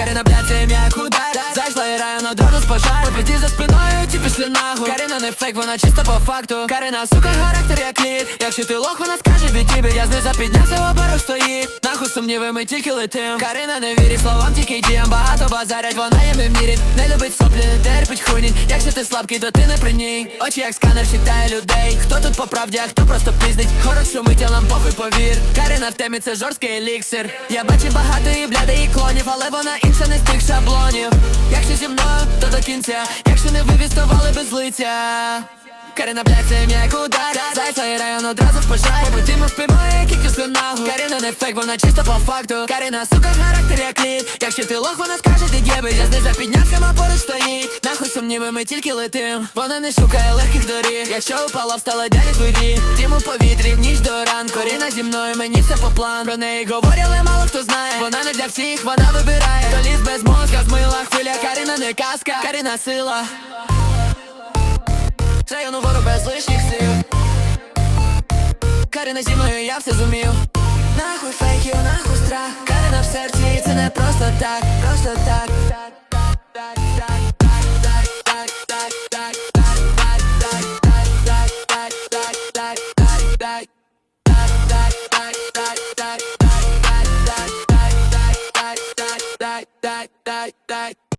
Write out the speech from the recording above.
Kary na plecy mnie jak udara Zaś rano пожар Піді за спиною, ті пішли нахуй Карина не фейк, вона чисто по факту. Карина, сука, характер як лід. Якщо ти лох, вона скаже від тебе Я знизу піднявся, оберу стоїть Нахуй сумніви, ми тільки летим. Карина не вірить словам, тільки діям. Багато базарять, вона їм не мірить Не любить соплі, не терпить хуйні. Якщо ти слабкий, то ти не при ній. Очі як сканер читає людей. Хто тут по правді, а хто просто пиздить? Город шумить, а нам похуй повір. Карина в темі це жорсткий еліксир. Я бачу багато і бляди, і клонів Але вона інша не з тих шаблонів. Якщо зі мною, то до кінця Якщо не ви відставали без лиця Карина, блядь, це як удар. Зайця і район одразу в пожарі Бо ми впіймає кількість нахуй Карина не фейк, вона чисто по факту. Карина, сука, характер як лід. Якщо ти лох, вона скаже, ти геби Я знизу піднявся, а поруч стоїть Нахуй сумніви, ми тільки летим. Вона не шукає легких доріг. Якщо упала, встала далі двері Тім у повітрі, ніч до ранку. Карина зі мною, мені все по плану. Про неї говорили, мало хто знає. Вона не для всіх, вона вибирає. То ліс без мозка, змила хвиля. Карина не казка, Карина сила Трею новору без лишніх слів. Карина зі мною я все зумів. Нахуй фейків, нахуй страх. Карина в серці, і це не просто так, просто так. die, die, die.